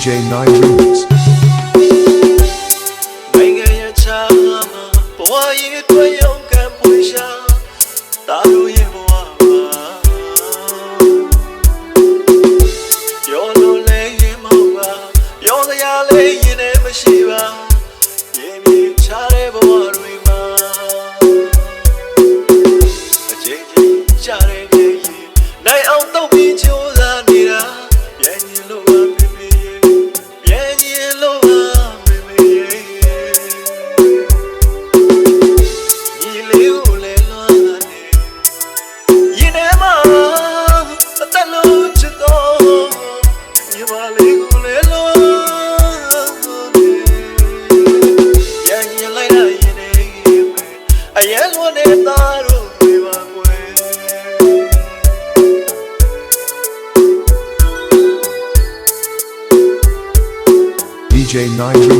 DJ Nigel. DJ9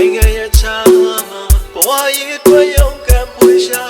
နိုင်ငံရဲ့ချမ်းမှာဘဝရည်တွေ့ရုံကံပွေရှာ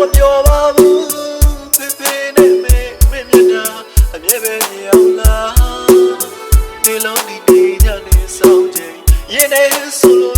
မပြောပါဘူးဖေဖေနဲ့မေမေမြတာအမြဲပဲမြအောင်လားဒီလုံးဒီဒီညနေဆောင်ချိန်ရင်းနေဆိုလို့